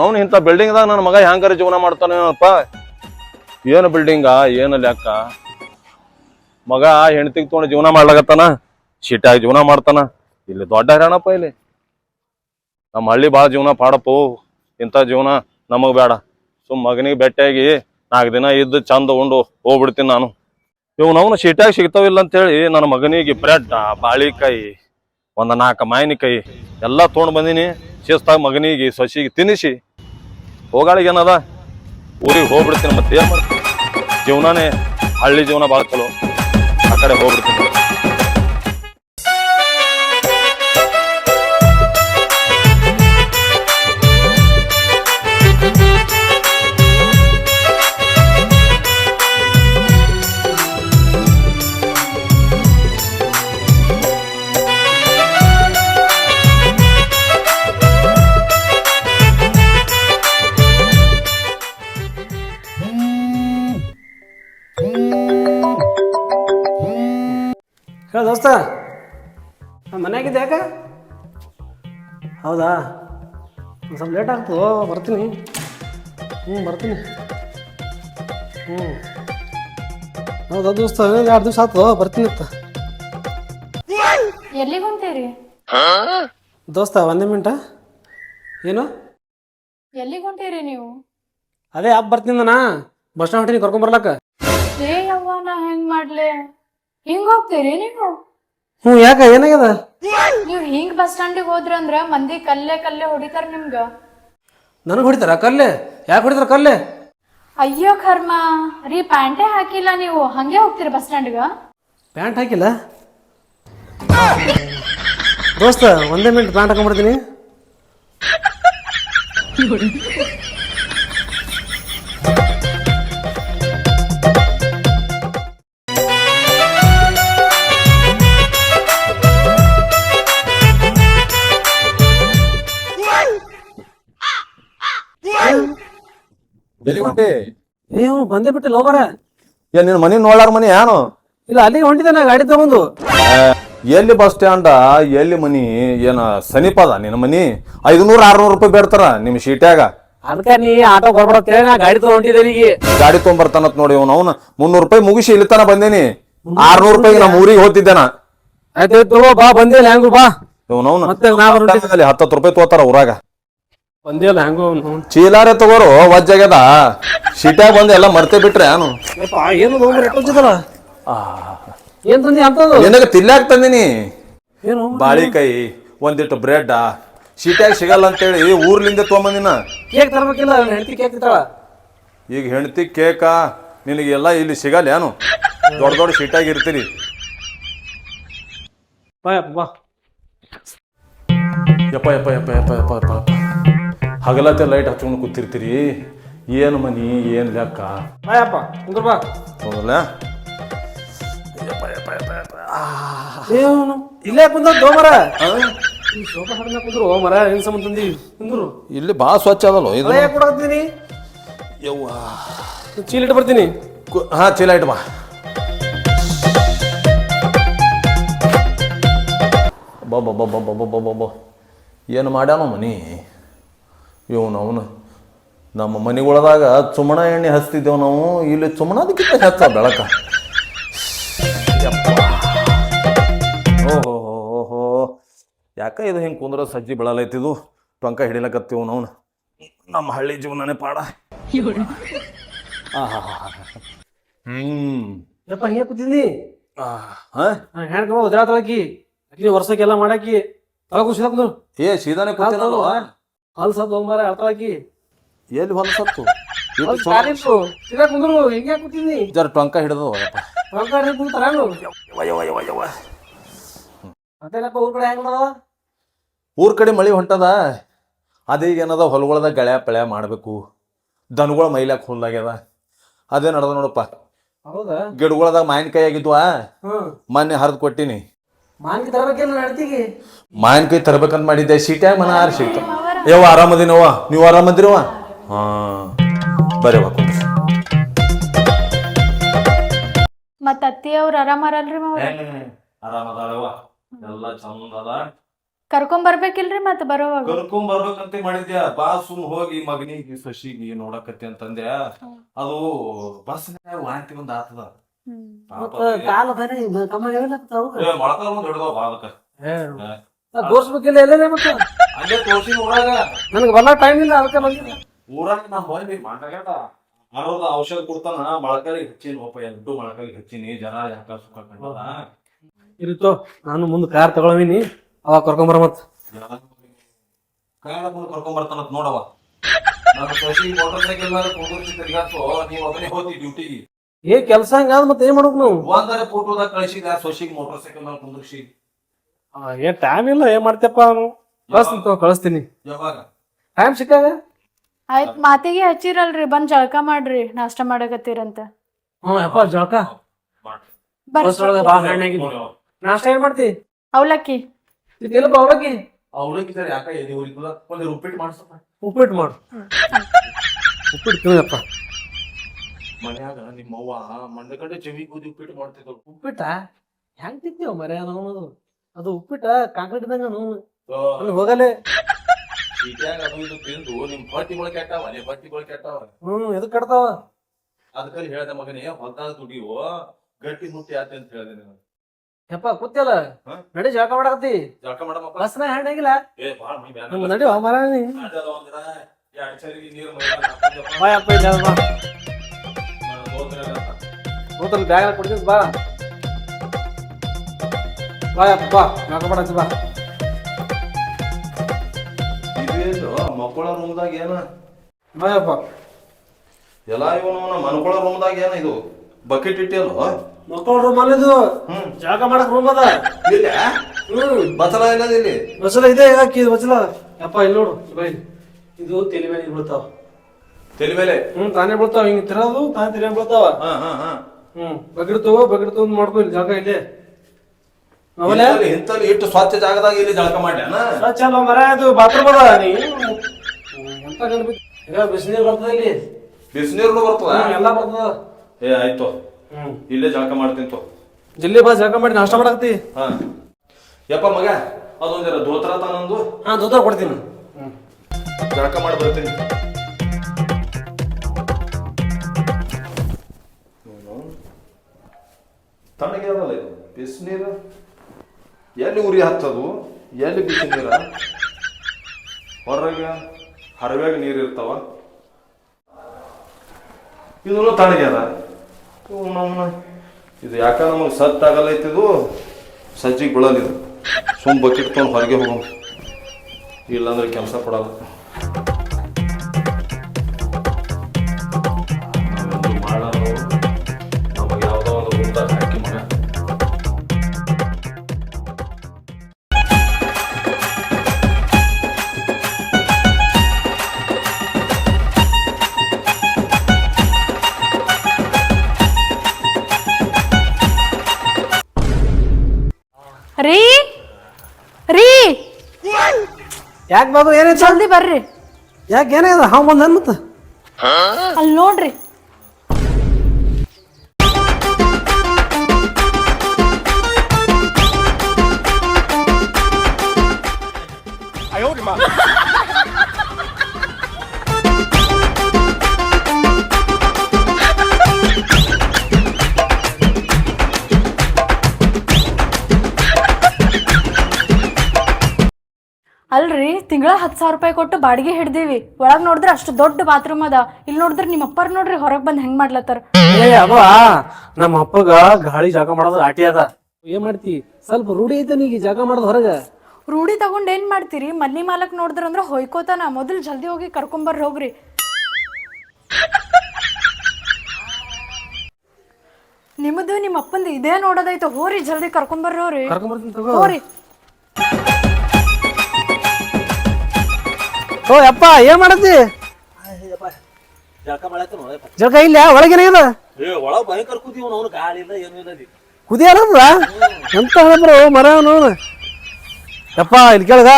ನಾವು ಇಂಥ ಬಿಲ್ಡಿಂಗ್ದಾಗ ನನ್ನ ಮಗ ಹ್ಯಾಂಗಾರ ಜೀವನ ಮಾಡ್ತಾನೇನಪ್ಪ? ಏನು ಬಿಲ್ಡಿಂಗ ಏನು ಲೆಕ್ಕ? ಮಗ ಹೆಂಡತಿ ತೊಗೊಂಡು ಜೀವನ ಮಾಡ್ಲಾಗತ್ತಾನ ಶೀಟಾಗಿ ಜೀವನ ಮಾಡ್ತಾನ? ಇಲ್ಲಿ ದೊಡ್ಡ ಹೈರಾಣಪ್ಪ ಇಲ್ಲಿ. ನಮ್ಮ ಹಳ್ಳಿ ಭಾಳ ಜೀವನ ಪಾಡಪ್ಪು. ಇಂಥ ಜೀವನ ನಮಗೆ ಬೇಡ. ಸುಮ್ ಮಗನಿಗೆ ಭೇಟಿಯಾಗಿ ನಾಲ್ಕು ದಿನ ಇದ್ದು ಚಂದ ಉಂಡು, ಹೋಗ್ಬಿಡ್ತೀನಿ ನಾನು. ಇವ್ ನಾವು ಶೀಟಾಗಿ ಸಿಗ್ತಾವಿಲ್ಲ ಅಂತೇಳಿ ನನ್ನ ಮಗನಿಗೆ ಬ್ರೆಡ್ ಬಾಳಿಕಾಯಿ ಒಂದ ನಾಲ್ಕು ಮಾಯಿನಿಕಾಯಿ ಎಲ್ಲ ತೊಗೊಂಡು ಬಂದೀನಿ. ಶಿಸ್ತಾಗ ಮಗನಿಗೆ, ಸೊಸಿಗೆ ತಿನ್ನಿಸಿ. ಹೋಗಾಳಿಗೆ ಏನದ ಊರಿಗೆ ಹೋಗ್ಬಿಡ್ತೀನಿ ಮತ್ತೆ ಏನ್ ಮಾಡ್ತೀನಿ ಜೀವನಾನೇ ಹಳ್ಳಿ ಜೀವನ ಭಾಳ ಚಲೋ. ಆ ಕಡೆ ಹೋಗ್ಬಿಡ್ತೀನಿ. ಹೇಳ ದೋಸ್ತ. ಮನೆಯಾಗಿದ್ದೆ ಯಾಕೆ? ಹೌದಾ? ಒಂದ್ ಸ್ವಲ್ಪ ಲೇಟ್ ಆಗ್ತದೋ. ಬರ್ತೀನಿ. ಹ್ಞೂ ಬರ್ತೀನಿ. ಹ್ಞೂ ಹೌದಾ ದೋಸ್ತ? ಎರಡು ದಿವಸ ಆಯ್ತು ಬರ್ತೀನಿ ಅಂತ ಎಲ್ಲಿಗೆ ಹೊಂಟೇರಿ ದೋಸ್ತ ಒಂದೇ ಮಿನಿಟ ಏನು? ಎಲ್ಲಿಗೆ ಹೊಂಟೇರಿ ನೀವು? ಅದೇ ಆಪ್ ಬರ್ತೀನಿ ನಾ ಬಸ್ ಸ್ಟ್ಯಾಂಡ್ ಹೊಂಟೀನಿ ಕರ್ಕೊಂಬರ್ಲಕ್ಕ ಏ ಯವ್ವ ನಾ ಹೆಂಗ್ ಮಾಡ್ಲೆ? ಹಿಂಗ್ ಹೋಗ್ತೀರಿ ನೀವು? ಹ್ಞೂ ಯಾಕ ಏನಾಗ್ಯದ? ನೀವ್ ಹಿಂಗ್ ಬಸ್ ಸ್ಟ್ಯಾಂಡಿಗೆ ಹೋದ್ರಂದ್ರ ಮಂದಿ ಕಲ್ಲೆ ಕಲ್ಲೆ ಹೊಡಿತಾರ ನಿಮ್ಗ. ನನಗೆ ಹೊಡಿತಾರ ಕಲ್ಲೆ? ಯಾಕೆ ಹೊಡಿತಾರ ಕಲ್ಲೆ? ಅಯ್ಯೋ ಕರ್ಮ ರೀ ಪ್ಯಾಂಟೇ ಹಾಕಿಲ್ಲ ನೀವು. ಹಂಗೆ ಹೋಗ್ತೀರಿ ಬಸ್ ಸ್ಟ್ಯಾಂಡ್ಗ? ಪ್ಯಾಂಟ್ ಹಾಕಿಲ್ಲ? ದೋಸ್ತ ಒಂದೇ ಮಿನಿಟ್ ಪ್ಯಾಂಟ್ ಹಾಕೊಂಡ್ಬಿಡ್ತೀನಿ ಅವ್ನು ಬಂದೇ ಬಿಟ್ಟಿಲ್ಲ ಲೋಬರ. ಏನ್ ನಿನ್ ಮನಿ ನೋಡಾರ ಮನಿ ಏನು ಇಲ್ಲ ಅಲ್ಲಿಗೆ ಹೊಂಟಿದೆ ನಾ ಗಾಡಿ ತಗೊಂಡು. ಎಲ್ಲಿ ಬಸ್ ಸ್ಟ್ಯಾಂಡ ಎಲ್ಲಿ ಮನಿ ಏನ ಸಮೀಪದ ನಿನ್ನ ಮನಿ? ಐದುನೂರ ಆರ್ನೂರು ರೂಪಾಯಿ ಬೇಡ್ತಾರ ನಿಮ್ ಶೀಟ್ಯಾಗ. ಅದಕ್ಕೆ ನೀ ಆಟೋ ಕೊಡ್ಬಿಡತ್ತೇಳಿ ನಾ ಗಾಡಿ ತಗೊಂಡಿದ್ದೆ ಈಗ ಗಾಡಿ ತಗೊಂಡ್ಬರ್ತಾನತ್ ನೋಡಿ ಅವ್ನು ಅವ್ನ. ಮುನ್ನೂರು ರೂಪಾಯಿ ಮುಗಿಸಿ ಇಲ್ಲಿ ತನ ಬಂದೇನಿ. ಆರ್ನೂರು ರೂಪಾಯಿ ನಮ್ಮ ಊರಿಗೆ ಹೋಗ್ತಿದ್ದೆ ನಾ. ಆಯ್ತು ಬಾ ಬಂದಿಲ್ಲ ಹೆಂಗು ಬಾ. ಇವ್ನವ್ನ ಹತ್ತತ್ತು ರೂಪಾಯಿ ತೋತಾರ ಊರಾಗ. ಬಂದಿಲ್ಲ ಹೆಂಗೋ ಅವ್ನು? ಚೀಲಾರೆ ತಗೋರು ವಜ್ಜಾಗ್ಯದ. ಸಿಟ್ಯಾಗ ಬಂದು ಎಲ್ಲ ಮರ್ತೆ ಬಿಟ್ರೆ ಏನು ಏನು ತಂದಿ ನಿನಗೆ ತಿಲ್ಲಾಕ್ ತಂದಿನಿ. ಏನು? ಬಾಳಿಕಾಯಿ ಒಂದಿಟ್ಟು ಬ್ರೆಡ್ ಸಿಟ್ಯಾಗ ಸಿಗಲ್ಲ ಅಂತೇಳಿ ಊರ್ಲಿಂದ ತೊಗೊಂಬಂದಿನ. ಕೇಕ್ ತರ್ಬೇಕಿಲ್ಲ ಹೆಂಡತಿ ಕೇಕ್ ಈಗ ಹೆಂಡತಿ ಕೇಕ ನಿನಗೆಲ್ಲ ಇಲ್ಲಿ ಸಿಗಲ್ಲ ಏನು ದೊಡ್ಡ ದೊಡ್ಡ ಸಿಟ್ಯಾಗ ಇರ್ತೀರಿ. ಬಾ ಯಪ್ಪ ಬಾ. ಯಪ್ಪ ಯಪ್ಪ ಯಪ್ಪ ಯಪ್ಪ ಯಪ್ಪ ಯಪ್ಪ ಯಪ್ಪ. ಹಗಲತ್ತೆ ಲೈಟ್ ಹಚ್ಕೊಂಡು ಕೂತಿರ್ತೀರಿ. ಏನು ಮನಿ ಏನು ಲೆಕ್ಕ? ಬಾ. ಯಪ್ಪ ಕುಂದ್ರ ಬಾ ಹೌದಲ್ಲ ಏನು ಇಲ್ಲೇ ಕುಂದ ಮರ. ಈ ಶೋಭಾ ಕುಂದ್ರು. ಮರ ಹೆಂಗ್ ಸಂಬಂಧ ತಂದಿ? ಕುಂದ್ರು. ಇಲ್ಲಿ ಭಾಳ ಸ್ವಚ್ಛ ಅದಲ್ಲ ಇದು. ಕೊಡಕತ್ತೀನಿ ಯವ್ವ. ಚೀಲ ಇಟ್ಟು ಬರ್ತೀನಿ. ಕು- ಹಾ ಚೀಲ ಇಟ್ಟು ಬಾ. ಬಬ್ಬ ಏನು ಮಾಡ್ಯಾನೋ ಮನಿ? ಇವನು ಅವನು ನಮ್ಮ ಮನೆಗೊಳದಾಗ ಚುಮಣ ಎಣ್ಣೆ ಹಚ್ತಿದ್ದೇವೆ ನಾವು ಇಲ್ಲಿ ಚುಮಣದಕ್ಕಿಂತ ಹೆಚ್ಚ ಬೆಳಕ. ಯಪ್ಪ. ಓಹೋ. ಯಾಕ ಇದು ಹಿಂಗೆ ಕುಂದ್ರ ಸಜ್ಜಿ ಬೆಳಲೈತಿದು? ಟೊಂಕ ಹಿಡಿಲಕತ್ತೀವಿ ನಾವು ನಮ್ಮ ಹಳ್ಳಿ ಜೀವನನೇ ಪಾಡ. ಹ್ಮ್. ಯಪ್ಪ ಹಿಂಗೆ ಕೂತಿದ್ನಿ ಆ, ಹಾ? ಹೆಣ್ಕ ಉದ್ರಾತಳಕಿ ಅಕ್ಕಿ ವರ್ಷಕ್ಕೆಲ್ಲ ಮಾಡಾಕಿ ತಳ ಏ ಸೀದಾನೆ ಕೂತಿನಲ್ವ ಹಾಲು ಮಾರ ಹೋಗ್ಬಾರ ಅಳ್ತಾಳಕಿ ಎಲ್ಲಿ ಹೊಲಸತ್ತು ಕುಂದ್ರು ಹಿಂಗೆ ಜರ ಟೊಂಕ ಹಿಡಿದು. ಮತ್ತೇನಪ್ಪ ಊರ್ ಕಡೆ ಹೆಂಗ್ ಊರ್ ಕಡೆ ಮಳಿ ಹೊಂಟದ? ಅದೀಗ ಏನದ ಹೊಲಗೊಳದ ಗಳ್ಯಾ ಪಳ್ಯಾ ಮಾಡಬೇಕು. ದನಗಳ ಮೈಲಾಕ್ ಹುಲ್ಲಾಗ್ಯದ. ಅದೇ ನಡ್ದ ನೋಡಪ್ಪ. ಹೌದಾ? ಗಿಡಗೊಳದಾಗ ಮಾವಿನಕಾಯಿ ಆಗಿದ್ವ? ಮೊನ್ನೆ ಹರಿದು ಕೊಟ್ಟಿನಿ. ನಡ್ತಿಗೆ ಮಾವಿನಕಾಯಿ ತರ್ಬೇಕಂತ ಮಾಡಿದ್ದೆ. ಸೀಟ್ಯಾಗ ಮನ ಆರು ಯವ್ವ ಆರಾಮದಿನವ್ವ? ನೀವು ಆರಾಮದಿರವ ಹಾ ಬರೀ ಕುಂದ್ರಿ. ಮತ್ತ ಅತ್ತಿ ಅವ್ರ ಆರಾಮರಲ್ರಿ ಮಾವ ಆರಾಮದಾಳವ್ವ ಎಲ್ಲ ಚಂದ ಅದ. ಕರ್ಕೊಂಡ್ ಬರ್ಬೇಕಿಲ್ರಿ ಮತ್ತ ಬರೋವಾಗ? ಕರ್ಕೊಂಡ್ ಬರ್ಬೇಕಂತ ಮಾಡಿದ್ಯಾ? ಬಾ ಸುಮ್ ಹೋಗಿ ಮಗನಿಗೆ ಶಶಿಗೆ ನೋಡಕತ್ತಿ ಅಂತಂದೆ ಅದು ಬಸ್ ವಾಂತಿ ಒಂದ್ ಆತದ. ಪಾಪ ಕಾಲ ಬೇರೆ ಕಮ್ಮ ಮೊಳಕಾಲ್ ಒಂದ್ ಹಿಡ್ದವ ಬಾ ಅದಕ್ಕ. ತೋರ್ಸ್ಬೇಕಿಲ್ಲ ಎಲ್ಲೇ ಮತ್ತೆ? ಅಲ್ಲೇ ತೋರ್ಸಿ ಊರಾಗ ನನಗೆ ಬಲ್ಲ ಟೈಮ್ ಇಲ್ಲ ಅದಕ್ಕೆ ಬಂದಿಲ್ಲ ಊರಾಗ ನಾ ಹೋಗಿ ಮಾತಾಡ ಅರೋದ ಔಷಧ ಕೊಡ್ತಾನ ಮೊಳಕಾಲಿಗೆ ಹಚ್ಚಿನ ಒಪ್ಪ ಎಂಟು ಮೊಳಕಾಲಿಗೆ ಹಚ್ಚಿನಿ ಜನ ಯಾಕ ಸುಖ ಕಂಡದ? ಇರುತ್ತೋ ನಾನು ಮುಂದೆ ಕಾರ್ ತಗೊಳವಿನಿ ಅವಾಗ ಕರ್ಕೊಂಬರ ಮತ್. ಕಾರಣ ಮುಂದೆ ಕರ್ಕೊಂಬರ್ತಾನ ನೋಡವ. ನಾನು ಶಶಿ ಮೋಟರ್ ಸೈಕಲ್ ಮೇಲೆ ಕುಂದಿರ್ಸಿ ತಿರ್ಗಾಡ್ಸು ನೀವ್ ಒಬ್ಬನೇ ಹೋಗಿ ಡ್ಯೂಟಿಗೆ ಏ ಕೆಲ್ಸ ಹಂಗಾದ್ ಮತ್ತೆ ಏನ್ ಮಾಡ್ಬೇಕು ನಾವು? ಒಂದರೆ ಫೋಟೋದಾಗ ಕಳಿಸಿದ ಸೋಶಿಗೆ ಮೋಟರ್ ಸೈಕಲ್ ಮೇಲೆ ಕುಂದ್ರಿಸಿ. ಏನ್ ಟೈಮ್ ಇಲ್ಲ ಏನ್ ಮಾಡ್ತೇಪ್ಪ ಅವನು? ಕಳಿಸ್ತೀನಿ ತಗೋ, ಕಳಿಸ್ತೀನಿ. ಯಾವಾಗ? ಟೈಮ್ ಸಿಕ್ಕಾಗ? ಆಯ್ತ್ ಮಾತಿಗೆ ಹಚ್ಚಿರಲ್ರಿ ಬಂದ್ ಜಳಕ ಮಾಡ್ರಿ ನಾಷ್ಟ ಮಾಡಕತ್ತೀರಂತ. ಹ್ಞೂ ಯಪ್ಪ ಜಳಕ. ಬಸ್ ಒಳಗ ಬಾ ಹಣ್ಣಾಗಿದ್ದು ನಾಷ್ಟ ಏನ್ ಮಾಡ್ತಿ? ಅವಲಕ್ಕಿ. ಇದೆಲ್ಲ ಅವಲಕ್ಕಿ? ಅವ್ರಿಗಿದ್ದಾರೆ ಯಾಕ ಎದೆ ಉರಿತದ ಒಂದು ರಿಪೀಟ್ ಮಾಡ್ಸಪ್ಪ. ಉಪ್ಪಿಟ್ಟು ಮಾಡು. ಉಪ್ಪಿಟ್ಟು ತಿನ್ನಪ್ಪ ಮನ್ಯಾಗ ನಿಮ್ಮ ಅವ್ವ ಮಂಡ ಕಡೆ ಚೆವಿ ಕೂದಿ ಉಪ್ಪಿಟ್ಟು ಮಾಡ್ತಿದ್ರು ಉಪ್ಪಿಟ್ಟ? ಹೆಂಗ್ ತಿಂತೀವ ಮರ್ಯಾದ ಅದು ಉಪ್ಪಿಟ್ಟ ಕಾಂಕ್ರೀಟ್ ಇದ್ದಂಗ ನೋವು ಅಲ್ಲಿ ಹೋಗಲೆ. ಸೀಟ್ಯಾಗ ಅದು ಇದು ತಿಂದು ನಿಮ್ ಹೊಟ್ಟಿಗಳು ಕೆಟ್ಟಾವ ನಿಮ್ ಹೊಟ್ಟಿಗಳು ಕೆಟ್ಟಾವ. ಹ್ಮ್ ಎದಕ್ ಕಟ್ತಾವ ಅದಕ್ಕಲ್ಲಿ ಹೇಳ್ದೆ ಮಗನೇ ಹೊಲ್ದಾಗ ದುಡಿಯೋ ಗಟ್ಟಿ ಮುಟ್ಟಿ ಆತ ಅಂತ ಹೇಳ್ದೆ ನಾನು ಯಪ್ಪ ಕೂತಿಯಲ್ಲ? ಹಾ? ನಡಿ ಜಳಕ ಮಾಡಕತ್ತಿ. ಜಳಕ ಮಾಡಮಪ್ಪ. ಬಸ್ನ ಹಣ್ಣಾಗಿಲ್ಲ ಏ ಬಾಳ ಮೈ ಬ್ಯಾನ ನಡೆ ಮರ ಅದೆಲ್ಲ ಒಂದಿನ ಎರಡ್ ಚರಿಗೆ ನೀರು ಮೈ ಮ್ಯಾಲ್. ಬಾ ಇಲ್ಲ ಬಾ ನಾನು. ಹೋತಲ್ ಬ್ಯಾಗ್ ಕೊಡ್ತೀನಿ ಬಾ. ಬಾ ಯಪ್ಪ ಬಾ. ಜಳಕ ಮಾಡತ್ತಿ ಬಾ. ಇದೇನು ಮಕ್ಕಳ ರೂಮ್ದಾಗ ಏನ? ಬಾಯಪ್ಪ. ಎಲ್ಲ ಇವನು ಮನ್ಕೊಳ ರೂಮ್ದಾಗ ಏನ ಇದು? ಬಕೆಟ್ ಇಟ್ಟಿಯಲ್ಲ? ಮಕ್ಕಳ ರೂಮ್ ಅಲ್ಲಿದು ಜಳಕ ಮಾಡಕ್ ರೂಮ್ ಅದ. ಇಲ್ಲ? ಬಸಲ ಏನಿದೆ ಇಲ್ಲಿ? ಬಸಲ ಇದೆ ಹಾಕಿ ಬಸಲ ಯಪ್ಪ ಇಲ್ಲಿ ನೋಡು ಬೈ. ಇದು ತಲೆ ಮೇಲೆ ಬೀಳ್ತಾವ. ತಲೆ ಮೇಲೆ ಹ್ಮ್ ತಾನೇ ಬೀಳ್ತಾವ. ಹಿಂಗ್ ತಿರೋದು ತಾನೇ ತಿರ್ಗ ಬೀಳ್ತಾವ. ಹಾ ಹಾ ಹಾ. ಹ್ಮ್ ಬಗಿಡ್ತು ಬಗಿಡ್ತು ಮಾಡ್ಕೊ ಇಲ್ಲಿ ಜಾಗ ಆಮೇಲೆ ಇಂತಲ್ಲಿ- ಇಂತಲ್ಲಿ ಇಟ್ಟು ಸ್ವಚ್ಛ ಜಾಗದಾಗ ಇಲ್ಲಿ ಜಳಕ ಮಾಡ್ಯಾನ ಚಲೋ ಮರ ಅದು ಬಾತ್ರೂಮ್ ಅದ ನೀ ಎಂತ ಗಣಪತಿ ಬಿಸಿನೀರು ಬರ್ತದ ಇಲ್ಲಿ? ಬಿಸಿನೀರು ಬರ್ತದ? ಎಲ್ಲ ಬರ್ತದ. ಏ ಆಯ್ತು. ಇಲ್ಲೇ ಜಳಕ ಮಾಡ್ತೀನಿ ಜಿಲ್ಲೆ ಬಾ ಜಳಕ ಮಾಡಿ ನಾಷ್ಟ ಮಾಡಕತ್ತಿ. ಹಾ. ಯಪ್ಪ ಮಗ ಅದೊಂದಿರ ದೋತ್ರ ತಾನೊಂದು ಹಾ ದೋತ್ರ ಕೊಡ್ತೀನಿ. ಜಳಕ ಮಾಡಿ ಬರ್ತೀನಿ. ತಣ್ಣಗೆ ಅದಲ್ಲ ಇದು? ಬಿಸಿನೀರು? ಎಲ್ಲಿ ಉರಿ ಹತ್ತದು? ಎಲ್ಲಿ ಬಿಸಿ ನೀರ? ಹೊರಗೆ? ಹರವ್ಯಾಗ ನೀರು ಇರ್ತಾವ? ಇದನ್ನು ತಣ್ಣಗ್ಯದ. ಇದು ಯಾಕ ನಮಗೆ ಸತ್ ಆಗಲ್ಲೈತಿದು ಸಜ್ಜಿಗೆ ಬೀಳಲ್ಲ ಇದು. ಸುಮ್ ಬಕೆಟ್ ತೊಗೊಂಡು ಹೊರಗೆ ಹೋಗೋಣ ಇಲ್ಲಾಂದ್ರೆ ಕೆಲಸ ಕೊಡಲ್ಲ ಯಾಕೆ ಬಾಬು ಏನಾಯ್ತು ಜಲ್ದಿ ಬರ್ರಿ. ಯಾಕೆ ಏನಾಯ್ತು ಹಾವು ಬಂದ ಮತ್ತೆ? ಅಲ್ಲಿ ನೋಡ್ರಿ. ಅಲ್ರಿ? ತಿಂಗಳ ಹತ್ತು ಸಾವಿರ ರೂಪಾಯಿ ಕೊಟ್ಟು ಬಾಡಿಗೆ ಹಿಡ್ದೀವಿ. ಒಳಗ್ ನೋಡಿದ್ರೆ ಅಷ್ಟು ದೊಡ್ಡ ಬಾತ್ರೂಮ್ ಅದ. ಇಲ್ಲಿ ನೋಡಿದ್ರೆ ನಿಮ್ಮ ಅಪ್ಪರ್ ನೋಡ್ರಿ ಹೊರಗ್ ಬಂದ್ ಹೆಂಗ್ ಮಾಡ್ಲತ್ತಾರ. ಏ ಅವ ನಮ್ಮ ಅಪ್ಪಗ ಗಾಳಿ ಜಾಗ ಮಾಡೋದು ಆಟಿ ಅದ. ಏನ್ ಮಾಡ್ತಿ? ಸ್ವಲ್ಪ ರೂಢಿ ಐತೆ ನೀಗ ಜಾಗ ಮಾಡೋದು ಹೊರಗ. ರೂಢಿ ತಗೊಂಡ್ ಏನ್ ಮಾಡ್ತೀರಿ? ಮನಿ ಮಾಲಕ್ ನೋಡಿದ್ರ ಅಂದ್ರೆ ಹೊಯ್ಕೋತಾನ. ಮೊದಲ್ ಜಲ್ದಿ ಹೋಗಿ ಕರ್ಕೊಂಬರ್ ಹೋಗ್ರಿ. ನಿಮ್ಮದು ನಿಮ್ಮ ಅಪ್ಪಂದು ಇದೇ ನೋಡೋದೈತೆ. ಹೋರಿ ಜಲ್ದಿ ಕರ್ಕೊಂಬರ್ರಿ ಹೋರಿ ಕರ್ಕೊಂಬರ್ತೀನಿ ತಗೋ. ಹೋರಿ ಓ ಯಪ್ಪ ಏನ್ ಮಾಡತ್ತಿ? ಜಳಕ ಇಲ್ಲ ಒಳಗೇನ ಏ ಒಳಗೆ ಭಯಂಕರ ಕೂತೀವಿ ಅವನು ಗಾಳಿ ಇಲ್ಲ ಏನು ಇಲ್ಲ ಅಲ್ಲಿ. ಕುದಿಯಲ್ಲ ಎಂತ ಹೇಳಿದ್ರು ಮರ ನೋಡ ಯಪ್ಪ ಇಲ್ಲಿ ಕೇಳಗ.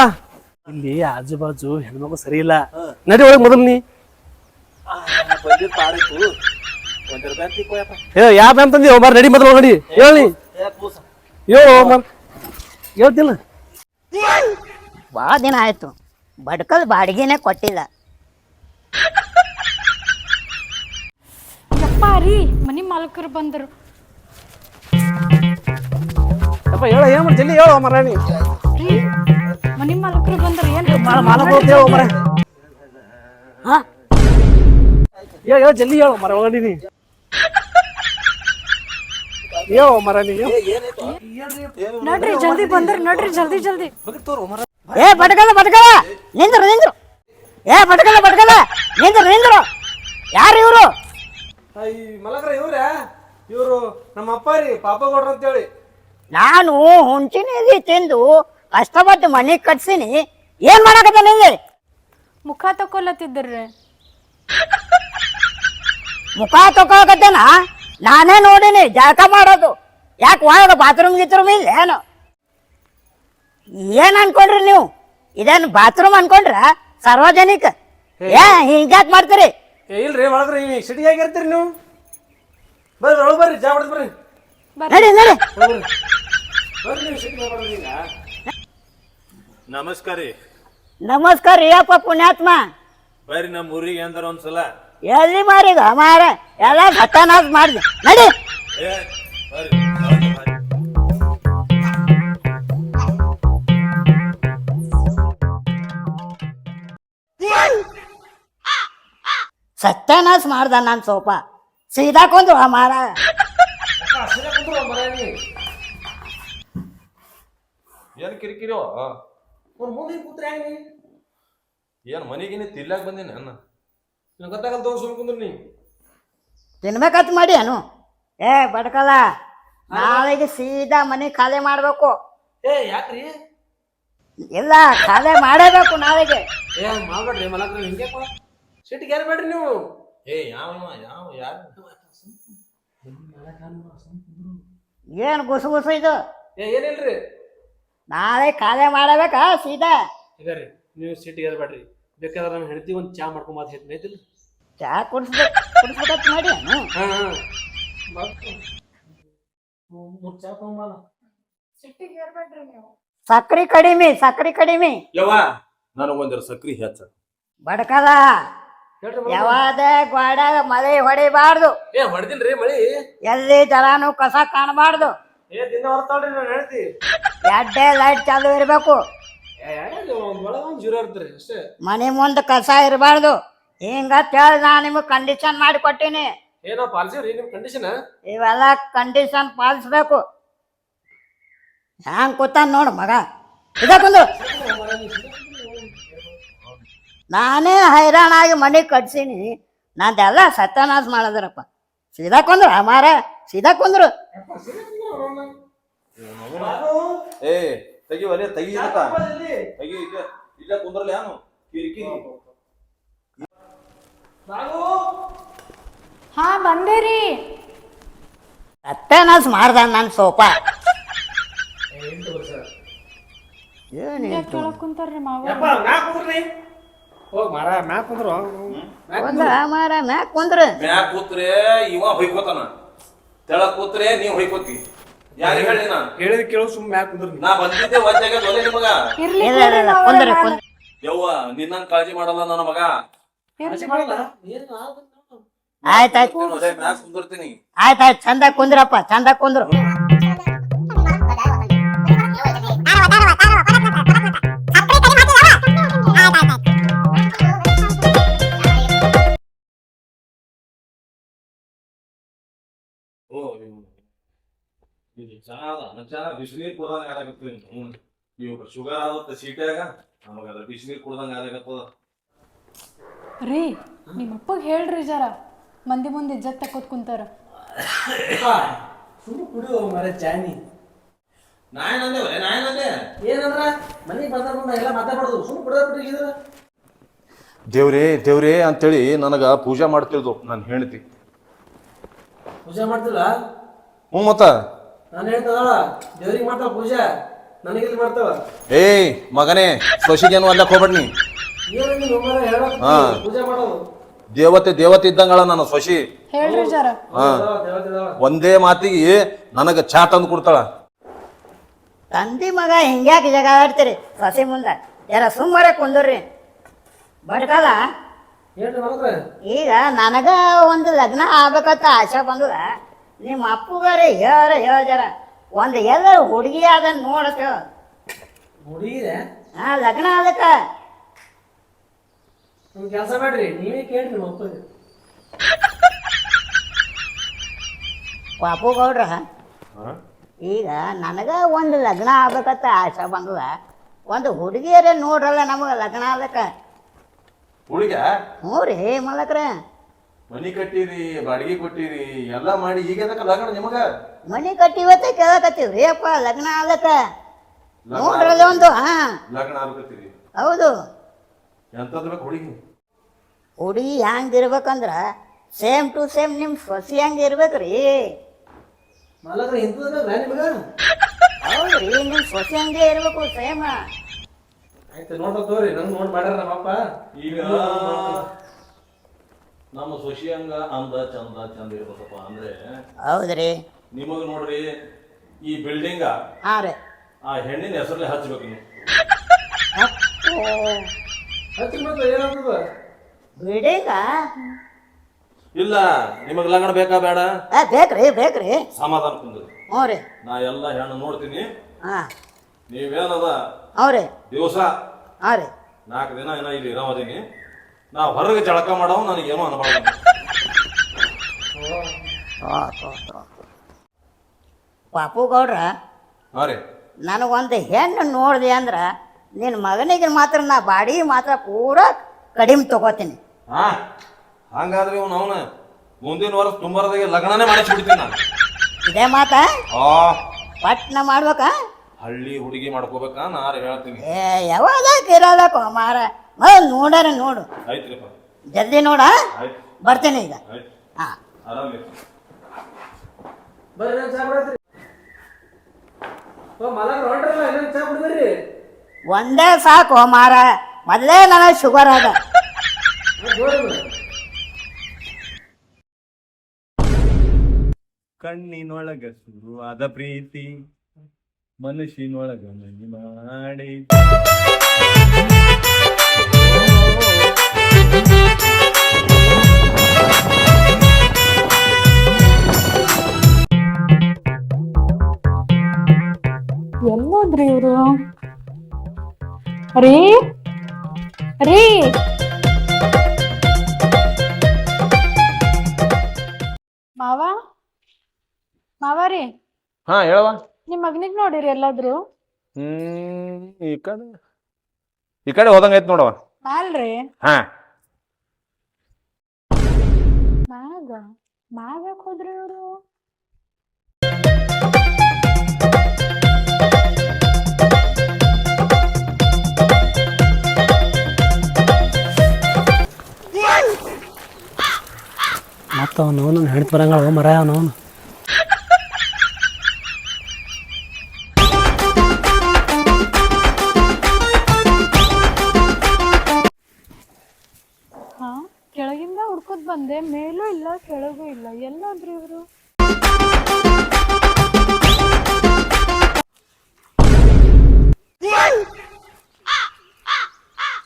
ಇಲ್ಲಿ ಆಜು ಬಾಜು ಹೆಣ್ಮಗು ಸರಿ ಇಲ್ಲ. ನಡಿ ಒಳಗ್ ಮೊದಲ್ ನೀ. ಬಂದಿದ್ದು ಪಾಡಿತ್ತು ಒಂದ್ ರೂಪಾಯಿ ತಿಕ್ಕೋಯಪ್ಪ ಏ ಯಾ ಬ್ಯಾಂಕ್ ತಂದಿ? ಮರ ನಡಿ ಮೊದಲು ನಡಿ. ಹೇಳಿ ಏ ಕೂಸ. ಯೋ ಮರ್ ಹೇಳ್ತಿಲ್ಲ. ಬಾ ದಿನ ಆಯ್ತು. ಬಡ್ಕಲ್ ಬಾಡಿಗೆನೇ ಕೊಟ್ಟಿಲ್ಲ. ಯಪ್ಪ ರೀ ಮನಿ ಮಾಲಕರು ಬಂದರು. ಯಪ್ಪ ಹೇಳ ಏನು ಮಾಡಿ ಜಲ್ದಿ ಹೇಳು ಮರ ನೀ. ರೀ ಮನಿ ಮಾಲಕರು ಬಂದ್ರು ಏನ್ ಮಾಲ ಹೇಳು ಮರ ಹಾ? ಹೇಳು ಹೇಳು ಜಲ್ದಿ ಹೇಳು ಮರ ಒಳಗಡೆ ನೀ. ಹೇಳು ಮರ ನೀ ನಡ್ರಿ ಜಲ್ದಿ ಬಂದ್ರ ನಡ್ರಿ ಜಲ್ದಿ ಜಲ್ದಿ. ಏ ಬಡ್ಕಲ ಬಡ್ಕಲ ನಿಂದ್ರು ನಿಂದ್ರು! ಏ ಬಡ್ಕಲ ಬಡ್ಕಲ ನಿಂದ್ರು ನಿಂದ್ರು! ಯಾರು ಇವರು? ಈ ಮಲಗ್ರ ಇವ್ರೆ? ಇವರು ನಮ್ಮ ಅಪ್ಪ ರೀ ಪಾಪ ಅಂತ ಅಂತೇಳಿ. ನಾನು ಹುಂಚಿನ ತಿಂದು ಕಷ್ಟಪಟ್ಟು ಮನೆ ಕಟ್ಸಿನಿ. ಏನ್ ಮಾಡಕತ್ತ ನಿಂಗೆ? ಮುಖ ತಕೊಲತ್ತಿದ್ರಿ ಮುಖ ತಕೊಳಕತ್ತೇನ ನಾನೇ ನೋಡಿನಿ ಜಳಕ ಮಾಡೋದು. ಯಾಕೆ ಒಳಗೆ ಬಾತ್ರೂಮ್ ಗೀತ್ರೂಮ್ ಇಲ್ಲ ಏನು? ಏನ್ ಅನ್ಕೊಂಡ್ರಿ ನೀವು? ಇದೇನು ಬಾತ್ರೂಮ್ ಅನ್ಕೊಂಡ್ರ? ಸಾರ್ವಜನಿಕ? ಏ ಹಿಂಗ್ಯಾಕ್ ಮಾಡ್ತೀರಿ? ಏ ಇಲ್ರಿ ಒಳಗ್ರಿ ಈ ಸಿಟಿಗೆ ಆಗಿರ್ತೀರಿ ನೀವು? ಬರ್ರಿ ಒಳಗೆ ಬರ್ರಿ ಜಾ ಹೊಡೆದ್ ಬರ್ರಿ. ನಡಿ ನಡಿ. ಒಳಗ್ ಬರ್ರಿ. ಬರ್ರಿ ನೀವು ಈಗ. ನಮಸ್ಕಾರ ರೀ. ನಮಸ್ಕಾರ ರೀಯಪ್ಪ ಪುಣ್ಯಾತ್ಮ. ಬರ್ರಿ ನಮ್ಮ ಊರಿಗೆ ಅಂದ್ರ ಒಂದ್ಸಲ. ಎಲ್ಲಿ ಮಾರಿದ ಮಾರ? ಎಲ್ಲ ಸತ್ಯನಾಶ ಮಾಡಿದೆ. ನಡಿ. ಏ ಬರ್ರಿ. ಸತ್ಯನಾಶ ಮಾಡ್ದ ನಾನು ಸೋಪ ಸೀದಾ ಕೊಂದ್ರು ಕುಂದ್ರು ಮರ. ನೀ ಏನ್ ಕಿರಿಕಿರಿ ಮುಂದೆ ಕೂತ್ರೆ ಏನ್ ಮನಿಗಿನಿ ತಿಲ್ಲಾಕ್ ಬಂದಿನಿ ಅನ್ನ ನಂಗೆ ಗೊತ್ತಾಗಲ್ಲ ತಗೋ ಸುಮ್ ಕುಂದ್ರು ನೀ. ತಿನ್ಬೇಕಂತ ಮಾಡಿ ಅನು ಏ ಬಡ್ಕಲ್ಲ ನಾಳೆಗೆ ಸೀದಾ ಮನೆ ಖಾಲಿ ಮಾಡ್ಬೇಕು. ಏ ಯಾಕ್ರಿ? ಇಲ್ಲ ಖಾಲಿ ಮಾಡಬೇಕು ನಾಳೆಗೆ. ಏ ಮಾಡ್ಬೇಡ್ರಿ ಮಲಗ್ರ ಹಿಂಗೆ ಸಿಟಿಗೆ ಯಾರು ಬೇಡ್ರಿ ನೀವು. ಏ ಯಾವ ಯಾವ ಯಾರು? ಏನು ಗುಸು ಗುಸು ಇದು? ಏ ಏನಿಲ್ರಿ? ನಾಳೆ ಖಾಲಿ ಮಾಡಬೇಕಾ ಸೀದಾ? ಈಗ ರೀ ನೀವು ಸಿಟ್ಟಿಗೆ ಯಾರು ಬೇಡ್ರಿ ಬೇಕಾದ್ರೆ ನಮ್ಮ ಹೆಂಡತಿ ಒಂದು ಚಾ ಮಾಡ್ಕೊಂಬ ಮಾತು ಹೇಳ್ತೀನಿ ಐತಿಲ್ಲ ಚಾ ಕುಡಿಸ್ಬೇಕು ಕುಡಿಸ್ಬೇಕಂತ ಮಾಡಿ ಅನು ಹಾಂ ಹಾಂ. ಮೂರು ಚಾ ತಗೊಂಬಲ್ಲ ಸಿಟ್ಟಿಗೆ ಏರ್ಬೇಡ್ರಿ ನೀವು. ಸಕ್ರಿ ಕಡಿಮೆ ಸಕ್ರಿ ಕಡಿಮೆ. ಯವ್ವ ನನಗೊಂದರ ಸಕ್ರಿ ಹೆಚ್ಚ. ಬಡ್ಕಲ್ಲ ಹೇಳ್ರಿ ಗ್ವಾಡಾಗ ಮಳೆ ಹೊಡಿಬಾರ್ದು. ಏ ಹೊಡೆದಿಲ್ರಿ ಮಳಿ. ಎಲ್ಲಿ ಜಲಾನು ಕಸ ಕಾಣಬಾರ್ದು. ಏ ದಿನ ಹೊರ್ತಾಳ್ರಿ ನಾನು ಹೇಳ್ತಿ ಎಡ್ಡೆ ಲೈಟ್ ಚಾಲು ಇರಬೇಕು. ಜೀರೋ ಇರ್ತೀರಿ ಅಷ್ಟೇ. ಮನೆ ಮುಂದೆ ಕಸ ಇರಬಾರ್ದು. ಹಿಂಗ ಹೇಳಿ ನಾ ನಿಮಗೆ ಕಂಡೀಷನ್ ಮಾಡಿ ಕೊಟ್ಟಿನಿ. ಏನೋ ಪಾಲಿಸಿವ್ರಿ ನಿಮ್ಮ ಕಂಡೀಷನ್ ಇವೆಲ್ಲ ಕಂಡೀಷನ್ ಪಾಲಿಸ್ಬೇಕು. ಹ್ಯಾಂಗ್ ಕೂತಾನ ನೋಡು ಮಗ. ಇದ ಕುಂದು ನಾನೇ ಹೈರಾಣಾಗಿ ಮನೆ ಕಟ್ಸೀನಿ. ನಂದೆಲ್ಲ ಸತ್ಯನಾಶ ಮಾಡಿದ್ರಪ್ಪ. ಸೀದಾ ಕುಂದ್ರು ಅಮಾರ ಸೀದಾ ಕುಂದ್ರು. ಏ ತೆಗಿ ಒಲೆ ತೆಗಿ ಇದಕ್ಕ. ತೆಗಿ ಇಲ್ಲ ಇಲ್ಲ ಕುಂದ್ರಲ್ಲ ಯಾನು? ಕಿರಿಕಿರಿ. ಹಾ ಬಂದೇರಿ. ಸತ್ಯನಾಶ ಮಾಡ್ದ ನನ್ನ ಸೋಪ. ಏನು ಕುಂತಾರ್ರಿ ಮಾವ. ಕುಂದ್ರಿ ಹೋಗ್ ಮಾರ ಮ್ಯಾಕ್ ಕುಂದ್ರು. ಅಮಾರ ಮ್ಯಾಕ್ ಕುಂದ್ರು. ಮ್ಯಾಕ್ ಕೂತ್ರೆ ಇವ ಹೊಯ್ಕೋತಾನ. ಕೂತ್ರೆ ನೀವ್ ಹೊಯ್ಕೋತಿ. ಯಾರಿಗೆ ಹೇಳಿ ನಾ ಹೇಳಿದ್ ಕೇಳು ಸುಮ್ ಮ್ಯಾಕ್ ಕುಂದ್ರು ನಾ ಬಂದಿದ್ದೆ ಒಂದಾಗೆ ಒಲೆ ನಿಮಗ. ಇರ್ಲಿ ಇಲ್ಲ ಇಲ್ಲ ಇಲ್ಲ ಕುಂದ್ರಿ ಕುಂದ್ರ ಯವ್ವ ನಿನ್ನಂಗ್ ಕಾಳಜಿ ಮಾಡಲ್ಲ ನನ್ನ ಮಗ. ಆಯ್ತ್ ಮಾಡಲ್ಲ ಆಯ್ತಾಯ್ತು ಒಲೆ ಮ್ಯಾಕ್ ಕುಂದಿರ್ತೀನಿ. ಆಯ್ತಾಯ್ತು ಚಂದ ಕುಂದ್ರಪ್ಪ ಚಂದ ಕುಂದ್ರು. ಇದು ಚಾ ಅದ ಚಾ ಬಿಸಿನೀರ್ ಕುಡ್ದಂಗ ಆಗತ್ತದ ಹ್ಞೂ ಇವಾಗ ಶುಗರ್ ಆದತ್ತ ಸೀಟ್ಯಾಗ ನಮಗ ಅದ್ರ ಬಿಸಿನೀರ್ ಕುಡ್ದಂಗ ರೀ ನಿಮ್ಮ ಅಪ್ಪಗೆ ಹೇಳ್ರಿ ಜರ ಮಂದಿ ಮುಂದೆ ಇಜ್ಜತ್ ತಕ್ಕೋತ್ ಕುಂತಾರ ಸುಮ್ ಕುಡಿಯೋ ಮರ ಚಾನಿ ನಾ ಏನಂದೆ ಒಲೆ ನಾ ಏನಂದೆ ಏನಂದ್ರ ಮನೆಗೆ ಬಂದ ಎಲ್ಲ ಮಾತಾಡ್ಬಾರ್ದು ಸುಮ್ ಕುಡಿದ ದೇವ್ರೇ ದೇವ್ರೇ ಅಂತೇಳಿ ನನಗ ಪೂಜೆ ಮಾಡ್ತಿಳ್ದು ನಾನು ಹೇಳ್ತಿ ಪೂಜೆ ಮಾಡ್ತಿಲ್ಲ ಹ್ಞೂ ಮತ್ತ ನಾನು ಹೇಳ್ತದಳ ದೇವ್ರಿಗೆ ಮಾಡ್ತಾವ ಪೂಜೆ ನನಗಿಲ್ಲಿ ಮಾಡ್ತಾವ. ಏಯ್ ಮಗನೇ ಸೊಸಿಗೇನು ಅಲ್ಲಕ್ ಹೋಗ್ಬೇಡ ನೀ. ಏನು ನೀನು ಒಮ್ಮೆ ಹೇಳಕ್ ಹಾ. ಪೂಜೆ ಮಾಡೋದು. ದೇವತೆ ದೇವತೆ ಇದ್ದಂಗಳ ನಾನು ಸೊಸಿ. ಹೇಳ್ರಿ ಜರ ಹಾ. ದೇವತೆ ಒಂದೇ ಮಾತಿಗೆ ನನಗ ಚಾ ತಂದು ಕೊಡ್ತಾಳ. ತಂದಿ ಮಗ ಹಿಂಗ್ಯಾಕೆ ಜಗ ಆಡ್ತೀರಿ? ಸಸಿ ಮುಂದೆ. ಯಾರ ಸುಮ್ಮನೆ ಕುಂದ್ರಿ. ಬಡ್ಕಲ್ಲ ಹೇಳ್ರಿ ಈಗ ನನಗ ಒಂದು ಲಗ್ನ ಆಗ್ಬೇಕಂತ ಆಸೆ ಬಂದದ. ನಿಮ್ಮ ಅಪ್ಪಗಾರೆ ಹೇಳ ಹೇಳ್ಜಾರ ಒಂದು ಎಲ್ಲ ಹುಡುಗಿ ಅದನ್ನ ನೋಡಕ ಹುಡುಗಿದೆ ಹಾ ಲಗ್ನ ಅದಕ್ಕ ಒಂದು ಕೆಲಸ ಮಾಡ್ರಿ ನೀವೇ ಕೇಳ್ರಿ ನಿಮ್ಮ ಅಪ್ಪಗೆ. ಪಾಪು ಗೌಡ್ರ ಈಗ ನನಗ ಒಂದು ಲಗ್ನ ಆಗ್ಬೇಕಂತ ಆಸೆ ಬಂದದ. ಒಂದು ಹುಡುಗಿಯರೇ ನೋಡ್ರಲ್ಲ ನಮಗೆ ಲಗ್ನ ಅದಕ್ಕ ಹುಡುಗ? ಹ್ಞೂ ರೀ ಮಲಕ್ರ. ಮನಿ ಕಟ್ಟಿರಿ ಬಾಡಿಗೆ ಕೊಟ್ಟಿರಿ ಎಲ್ಲ ಮಾಡಿ ಈಗ ಎದಕ್ಕ ಲಗ್ನ ನಿಮಗ? ಮನಿ ಕಟ್ಟಿವತ್ತ ಕೇಳಕತ್ತೀವ್ರಿ ಅಪ್ಪ ಲಗ್ನ ಆಲಕ ನೋಡ್ರಲ್ಲ ಒಂದು ಹಾ. ಲಗ್ನ ಆಗ್ಬೇಕತ್ತೀರಿ ಹೌದು. ಎಂತದ್ ಬೇಕು ಹುಡುಗಿ? ಹುಡುಗಿ ಹ್ಯಾಂಗ್ ಇರ್ಬೇಕಂದ್ರ ಸೇಮ್ ಟು ಸೇಮ್ ನಿಮ್ಮ ಸೊಸಿ ಹಂಗೆ ಇರ್ಬೇಕ್ರಿ ಮಲಗ್ರ ನಿಮ್ಗೆ? ಹೌದ್ರಿ ನಿಮ್ಮ ಸೊಸಿ ಹಂಗೆ ಇರ್ಬೇಕು ಸೇಮ್ ಆಯ್ತು ನೋಡ್ಬೇಕು ನಂಗೆ ನೋಡಿ ಮಾಡ್ಯಾರ ನಮ್ಮಪ್ಪ. ಈಗ ನಮ್ಮ ಸೊಸಿಯಂಗ ಅಂದ ಚಂದ ಚಂದ ಇರ್ಬೇಕಪ್ಪ ಅಂದ್ರೆ ಹೌದ್ರಿ. ನಿಮಗ್ ನೋಡ್ರಿ ಈ ಬಿಲ್ಡಿಂಗ ಹಾಂ ರೀ. ಆ ಹೆಣ್ಣಿನ ಹೆಸರಲ್ಲಿ ಹಚ್ಬೇಕು ನೀವು. ಹತ್ತಿ ಮತ್ತೆ ಏನಾಗ್ತದ? ಬಿಡಿಗ? ಇಲ್ಲ ನಿಮಗ್ ಲಗ್ನ ಬೇಕಾ ಬೇಡ? ಏ ಬೇಕ್ರಿ ಬೇಕ್ರಿ. ಸಮಾಧಾನ ಕುಂದ್ರಿ. ಹ್ಞೂ ರೀ. ನಾ ಎಲ್ಲ ಹೆಣ್ಣು ನೋಡ್ತೀನಿ. ಹಾಂ. ನೀವೇನದ? ಹ್ಞೂ ರೀ. ದಿವಸ? ಹಾಂ ರೀ. ನಾಲ್ಕು ದಿನ ಏನೋ ಇಲ್ಲಿ ಇರೋದೀನಿ ನಾ ಹೊರಗೆ ಜಳಕ ಮಾಡೋ ನನಗೇನು ಅನ್ಬಾರ್ದು ಪಾಪು ಗೌಡ್ರ ಹಾ ರೀ. ನನಗೊಂದು ಹೆಣ್ಣು ನೋಡಿದೆ ಅಂದ್ರ ನಿನ್ನ ಮಗನಿಗೆ ಮಾತ್ರ ನಾ ಬಾಡಿ ಮಾತ್ರ ಪೂರ ಕಡಿಮೆ ತಗೋತೀನಿ. ಹಾ ಹಂಗಾದ್ರೆ ಇವನು ಅವನು ಮುಂದಿನ ವರ್ಷ ತುಂಬರದಾಗೆ ಲಗ್ನನೇ ಮಾಡಿಸ್ಬಿಡ್ತೀನಿ ನಾನು. ಇದೇ ಮಾತ? ಆ ಪಟ್ನ ಮಾಡ್ಬೇಕಾ? ಹಳ್ಳಿ ಹುಡುಗಿ ಮಾಡ್ಕೋಬೇಕಾ ನಾನು ಹೇಳ್ತೀನಿ. ಏ ಯಾವಾಗ ಇರೋದಕ್ಕೋ ಮಾರ? ನೋಡಾರ ನೋಡು. ಆಯ್ತ್ರಿಪ್ಪ ಜಲ್ದಿ ನೋಡ. ಬರ್ತೇನೆ ಬರ್ತೀನಿ ಈಗ. ಹಾಂ. ಒಂದೇ ಸಾಕು ಮಾರ. ಮೊದಲೇ ನನಗೆ ಶುಗರ್ ಅದ. ಕಣ್ಣಿನೊಳಗ ಶುರುವಾದ ಪ್ರೀತಿ ಮನುಷ್ಯನೊಳಗ ಮನಿ ಮಾಡಿ. ಎಲ್ಲೋದ್ರಿ ಇವರು ರೀ? ರೀ? ಮಾವ? ಮಾವ ರೀ? ಹಾ ಹೇಳವ ನಿಮ್ಮ ಮಗನಿಗ್ ನೋಡಿರಿ ಎಲ್ಲಾದ್ರು? ಹ್ಮ್ ಈ ಕಡೆ ಈ ಕಡೆ ಹೋದಂಗ ಐತ್ ನೋಡವ ಮ್ಯಾಲ್ರಿ ಹಾ. ಮಾಗ ಮ್ಯಾಗ ಯಾಕ್ ಹೋದ್ರಿ ಇವರು ಮತ್ತ ಅವನು ನನ್ನ ಹೆಣ್ತು ಬರಂಗಳ ಮರ ಅವನು. ಕೆಳಗಿಂದ ಹುಡ್ಕೋದ್ ಬಂದೆ, ಮೇಲೂ ಇಲ್ಲ, ಕೆಳಗೂ ಇಲ್ಲ. ಎಲ್ಲೋದ್ರಿ ಇವರು?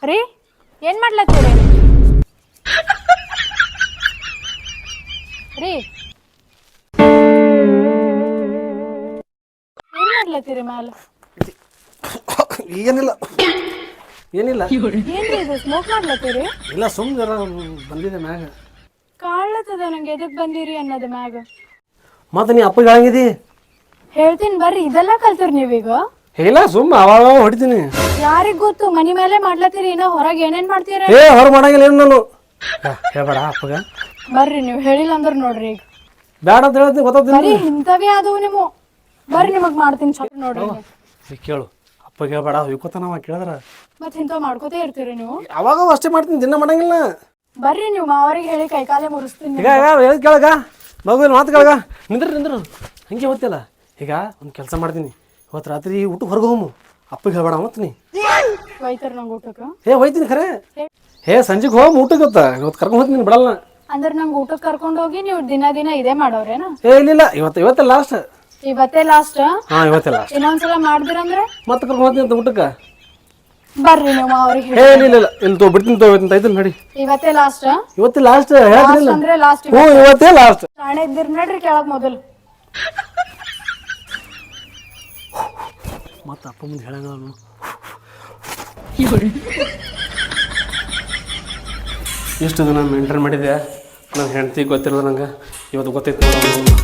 ರೀ, ಏನ್ ಮಾಡ್ಲತ್ತೀರಿ? ಏನ್ ಮಾಡ್ಲತ್ತೀರಿ ಮ್ಯಾಲ? ಏನಿಲ್ಲ. ಏನಿಲ್ಲ. ಏನ್ರಿ ಇದು ಸ್ಮೋಕ್ ಮಾಡ್ಲತ್ತೀರಿ? ಇಲ್ಲ ಸುಮ್ಮನೆ ಬಂದಿದೆ ಮ್ಯಾಗ. ಕಾಣ್ಲತ್ತದ ನಂಗೆ ಎದಕ್ ಬಂದಿರಿ ಅನ್ನೋದು ಮ್ಯಾಗ? ಮತ್ತೆ ನೀ ಅಪ್ಪಗೆ ಹೇಳಂಗಿದಿ? ಹೇಳ್ತೀನಿ ಬರ್ರಿ ಇದೆಲ್ಲ ಕಲ್ತಿರಿ ನೀವೀಗ? ಇಲ್ಲ ಸುಮ್ ಅವಾಗ ಹೊಡಿತೀನಿ. ಯಾರಿಗ್ ಗೊತ್ತು ಮನಿ ಮೇಲೆ ಮಾಡ್ಲತ್ತೀರಿ ಇನ್ನ ಹೊರಗೆ ಏನೇನ್ ಮಾಡ್ತೀರಿ? ಏ ಹೊರ ಮಾಡಂಗಿಲ್ಲ ಏನು ನಾನು? ಹೇಳ್ಬೇಡ ಅಪ್ಪಗ. ಬರ್ರಿ ನೀವು ಹೇಳಿಲ್ಲ ಅಂದ್ರ ನೋಡ್ರಿ ಈಗ. ಬೇಡ ಅಂತ ಹೇಳ್ತೀನಿ ಗೊತ್ತಾಗ್ತೀನಿ ಬರೀ ಇಂಥವೇ ಅದು ನೀವು ಬರ್ರಿ ನಿಮಗ್ ಮಾಡ್ತೀನಿ ಚಲೋ ನೋಡ್ರಿ ಈಗ ಕೇಳು. ಅಪ್ಪಗೆ ಹೇಳ್ಬೇಡ ಅವ ಕೇಳಿದ್ರ. ಮತ್ತೆ ಇಂಥವ್ ಮಾಡ್ಕೋತೇ ಇರ್ತೀರಿ ನೀವು. ಅವಾಗ ಅಷ್ಟೇ ಮಾಡ್ತೀನಿ ದಿನ ಮಾಡಂಗಿಲ್ಲ ಬರ್ರಿ ನೀವು ಮಾವರಿಗೆ ಹೇಳಿ ಕೈಕಾಲೆ ಮುರಿಸ್ತೀನಿ ಈಗ ಹೇಳಿ ಕೇಳಗ. ಮಗುವಿನ ಮಾತು ಕೇಳಗ. ನಿಂದ್ರಿ ನಿಂದ್ರು. ಹಂಗೆ ಗೊತ್ತಿಲ್ಲ ಈಗ ಒಂದು ಕೆಲಸ ಮಾಡ್ತೀನಿ. ಇವತ್ತು ರಾತ್ರಿ ಊಟಕ್ಕೆ ಹೊರಗೆ ಹೋಗು. ಅಪ್ಪಗೆ ಹೇಳ್ಬೇಡ ಮತ್ತೀನಿ ಒಯ್ತಾರ ನಂಗೆ ಊಟಕ್ಕ. ಏ ಹೋಯ್ತೀನಿ ಖರೆ. ಹೇ ಸಂಜೆಗೆ ಹೋಗಿ ಊಟಕ್ಕೆ ಗೊತ್ತಾ? ಇವತ್ತು ಕರ್ಕೊಂಡು ಹೋಗ್ತೀನಿ ಬಿಡಲ್ಲ ಅಂದ್ರೆ ನಂಗೆ ಊಟಕ್ಕೆ ಕರ್ಕೊಂಡು ಹೋಗಿ ನೀವು ದಿನ ದಿನ ಇದೇ ಮಾಡೋರೇನ? ಏ ಇಲ್ಲ ಇವತ್ತು ಇವತ್ತೇ ಲಾಸ್ಟ್ ಇವತ್ತೇ ಲಾಸ್ಟ್ ಹಾ ಇವತ್ತೇ ಲಾಸ್ಟ್ ಇನ್ನೊಂದ್ಸಲ ಮಾಡ್ದಿರಂದ್ರೆ ಮತ್ತೆ ಕರ್ಕೊಂಡು ಹೋಗ್ತೀನಿ ಅಂತ ಊಟಕ್ಕೆ? ಬರ್ರಿ ನೀವು ಅವ್ರಿಗೆ ಏ ಇಲ್ಲ ಇಲ್ಲ ಇಲ್ಲ ತೋ ಬಿಡ್ತೀನಿ ತೋ ಇವತ್ತಿನ ಐತಿಲ್ಲ ನಡಿ. ಇವತ್ತೇ ಲಾಸ್ಟ್ ಇವತ್ತೇ ಲಾಸ್ಟ್ ಹೇಳ್ತಿಲ್ಲ ಅಂದ್ರೆ ಲಾಸ್ಟ್ ಹ್ಞೂ ಇವತ್ತೇ. ಲಾಸ್ಟ್ ಶಾಣೆ ಇದ್ದೀರಿ ನಡ್ರಿ ಕೆಳಗ್ ಮೊದಲು. ಮತ್ತೆ ಅಪ್ಪ ಮುಂದೆ ಹೇಳಂಗ ನಾನು ಎಷ್ಟು ದಿನ ಮೇಂಟೈನ್ ಮಾಡಿದೆ ನನ್ನ ಹೆಂಡತಿ ಗೊತ್ತಿರೋದು ನಂಗೆ. ಇವತ್ತು ಗೊತ್ತೈತೆ ನೋಡು.